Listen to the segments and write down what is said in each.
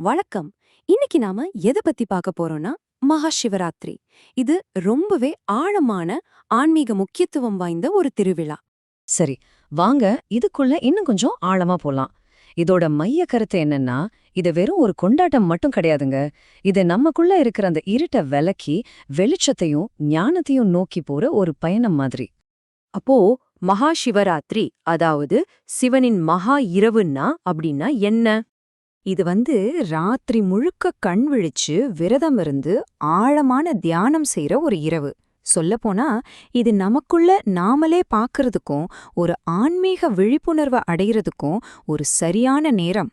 வணக்கம். இன்னைக்கு நாம எதை பத்தி பார்க்க போறோம்னா மகா சிவராத்திரி இது ரொம்பவே ஆழமான ஆன்மீக முக்கியத்துவம் வாய்ந்த ஒரு திருவிழா. சரி வாங்க இதுக்குள்ள இன்னும் கொஞ்சம் ஆழமா போலாம். இதோட மைய கருத்து என்னன்னா இது வெறும் ஒரு கொண்டாட்டம் மட்டும் கிடையாதுங்க. இது நமக்குள்ள இருக்கிற அந்த இருட்ட விலக்கி வெளிச்சத்தையும் ஞானத்தையும் நோக்கி போற ஒரு பயணம் மாதிரி. அப்போ மகா சிவராத்திரி அதாவது சிவனின் மகா இரவுன்னா அப்படின்னா என்ன? இது வந்து ராத்திரி முழுக்க கண் விழிச்சு விரதம் இருந்து ஆழமான தியானம் செய்யற ஒரு இரவு. சொல்லப்போனா இது நமக்குள்ள நாமளே பார்க்கறதுக்கும் ஒரு ஆன்மீக விழிப்புணர்வை அடையறதுக்கும் ஒரு சரியான நேரம்.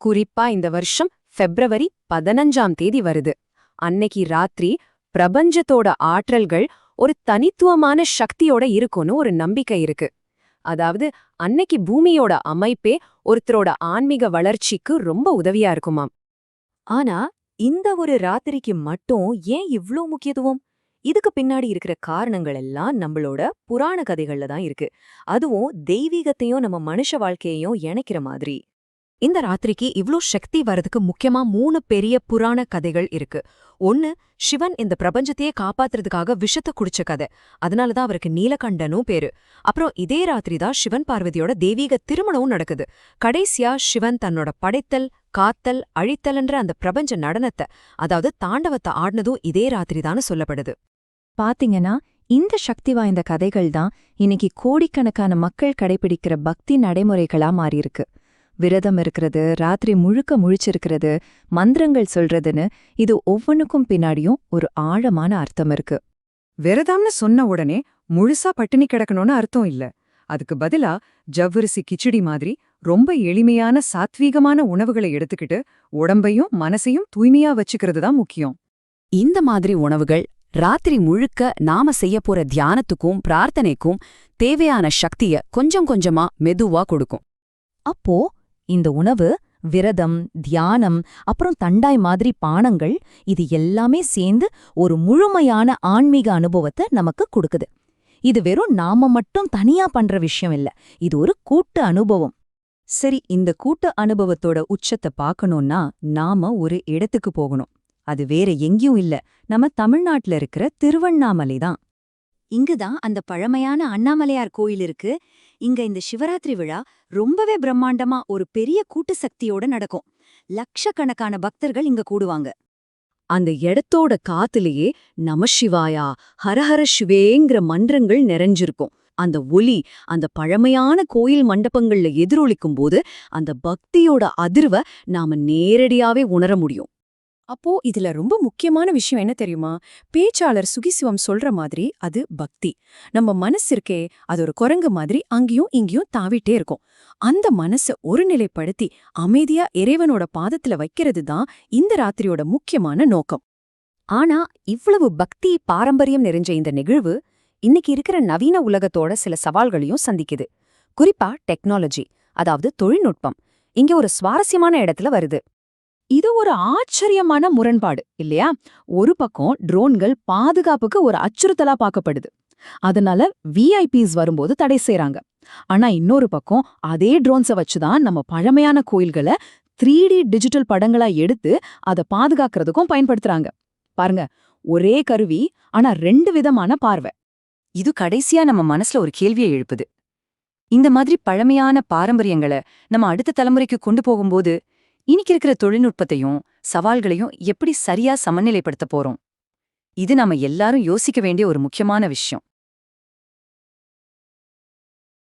குறிப்பா இந்த வருஷம் பிப்ரவரி பதினஞ்சாம் தேதி வருது. அன்னைக்கு ராத்திரி பிரபஞ்சத்தோட ஆற்றல்கள் ஒரு தனித்துவமான சக்தியோட இருக்கும்னு ஒரு நம்பிக்கை இருக்கு. அதாவது அன்னைக்கு பூமியோட அமைப்பே ஒருத்தரோட ஆன்மீக வளர்ச்சிக்கு ரொம்ப உதவியா இருக்குமாம். ஆனா இந்த ஒரு ராத்திரிக்கு மட்டும் ஏன் இவ்ளோ முக்கியத்துவம்? இதுக்கு பின்னாடி இருக்கிற காரணங்கள் எல்லாம் நம்மளோட புராண கதைகள்ல தான் இருக்கு. அதுவும் தெய்வீகத்தையும் நம்ம மனுஷ வாழ்க்கையையும் இணைக்கிற மாதிரி. இந்த ராத்திரிக்கு இவ்ளோ சக்தி வரதுக்கு முக்கியமா மூணு பெரிய புராண கதைகள் இருக்கு. ஒன்னு சிவன் இந்த பிரபஞ்சத்தையே காப்பாத்துறதுக்காக விஷத்தை குடிச்ச கதை. அதனாலதான் அவருக்கு நீலகண்டனும் பேரு. அப்புறம் இதே ராத்திரி தான் சிவன் பார்வதியோட தெய்வீக திருமணமும் நடக்குது. கடைசியா சிவன் தன்னோட படைத்தல் காத்தல் அழித்தல்ன்ற அந்த பிரபஞ்ச நடனத்தை அதாவது தாண்டவத்தை ஆடினதும் இதே ராத்திரி சொல்லப்படுது. பாத்தீங்கன்னா இந்த சக்தி வாய்ந்த கதைகள் தான் இன்னைக்கு கோடிக்கணக்கான மக்கள் கடைபிடிக்கிற பக்தி நடைமுறைகளா மாறியிருக்கு. விரதம் இருக்கிறது ராத்திரி முழுக்க முழிச்சிருக்கிறது மந்திரங்கள் சொல்றதுன்னு இது ஒவ்வொன்னுக்கும் பின்னாடியும் ஒரு ஆழமான அர்த்தம் இருக்கு. விரதம்னு சொன்ன உடனே முழுசா பட்டினி கிடக்கணும்னு அர்த்தம் இல்ல. அதுக்கு பதிலா ஜவ்வரிசி கிச்சடி மாதிரி ரொம்ப எளிமையான சாத்வீகமான உணவுகளை எடுத்துக்கிட்டு உடம்பையும் மனசையும் தூய்மையா வச்சுக்கிறது தான் முக்கியம். இந்த மாதிரி உணவுகள் ராத்திரி முழுக்க நாம செய்ய போற தியானத்துக்கும் பிரார்த்தனைக்கும் தேவையான சக்திய கொஞ்சம் கொஞ்சமா மெதுவா கொடுக்கும். அப்போ இந்த உணவு விரதம் தியானம் அப்புறம் தண்டாய் மாதிரி பானங்கள் இது எல்லாமே சேர்ந்து ஒரு முழுமையான ஆன்மீக அனுபவத்தை நமக்கு கொடுக்குது. இது வெறும் நாம மட்டும் தனியா பண்ற விஷயம் இல்ல. இது ஒரு கூட்டு அனுபவம். சரி இந்த கூட்டு அனுபவத்தோட உச்சத்தை பார்க்கணும்னா நாம ஒரு இடத்துக்கு போகணும். அது வேற எங்கேயும் இல்ல. நம்ம தமிழ்நாட்டுல இருக்கிற திருவண்ணாமலை தான். இங்குதான் அந்த பழமையான அண்ணாமலையார் கோயில் இருக்கு. இங்க இந்த சிவராத்திரி விழா ரொம்பவே பிரம்மாண்டமா ஒரு பெரிய கூட்டு சக்தியோட நடக்கும். லட்சக்கணக்கான பக்தர்கள் இங்க கூடுவாங்க. அந்த இடத்தோட காத்துலயே நமசிவாயா ஹரஹர சிவேங்கிற மன்றங்கள் நிறைஞ்சிருக்கும். அந்த ஒலி அந்த பழமையான கோயில் மண்டபங்கள்ல எதிரொலிக்கும் போது அந்த பக்தியோட அதிர்வ நாம நேரடியாவே உணர முடியும். அப்போ இதுல ரொம்ப முக்கியமான விஷயம் என்ன தெரியுமா? பேச்சாளர் சுகிசிவம் சொல்ற மாதிரி அது பக்தி. நம்ம மனசு இருக்கே அது ஒரு குரங்கு மாதிரி அங்கேயும் இங்கேயும் தாவிட்டே இருக்கும். அந்த மனசை ஒருநிலைப்படுத்தி அமைதியா இறைவனோட பாதத்துல வைக்கிறது தான் இந்த ராத்திரியோட முக்கியமான நோக்கம். ஆனா இவ்வளவு பக்தி பாரம்பரியம் நிறைஞ்ச இந்த நிகழ்வு இன்னைக்கு இருக்கிற நவீன உலகத்தோட சில சவால்களையும் சந்திக்குது. குறிப்பா டெக்னாலஜி அதாவது தொழில்நுட்பம். இங்க ஒரு சுவாரஸ்யமான இடத்துல வருது. இது ஒரு ஆச்சரியமான முரண்பாடு இல்லையா? ஒரு பக்கம் ட்ரோன்கள் பாதுகாப்புக்கு ஒரு அச்சுறுத்தலா பார்க்கப்படுது. அதனால விஐபிஸ் வரும்போது தடை செய்யறாங்க ஆனா இன்னொரு பக்கம் அதே ட்ரோன்ஸை வச்சுதான் நம்ம பழமையான கோயில்களை த்ரீ டி டிஜிட்டல் படங்களா எடுத்து அதை பாதுகாக்கிறதுக்கும் பயன்படுத்துறாங்க. பாருங்க ஒரே கருவி ஆனா ரெண்டு விதமான பார்வை. இது கடைசியா நம்ம மனசுல ஒரு கேள்வியை எழுப்புது. இந்த மாதிரி பழமையான பாரம்பரியங்களை நம்ம அடுத்த தலைமுறைக்கு கொண்டு போகும்போது இன்னைக்கு இருக்கிற தொழில்நுட்பத்தையும் சவால்களையும் எப்படி சரியா சமநிலைப்படுத்த போறோம்? இது நாம எல்லாரும் யோசிக்க வேண்டிய ஒரு முக்கியமான விஷயம்.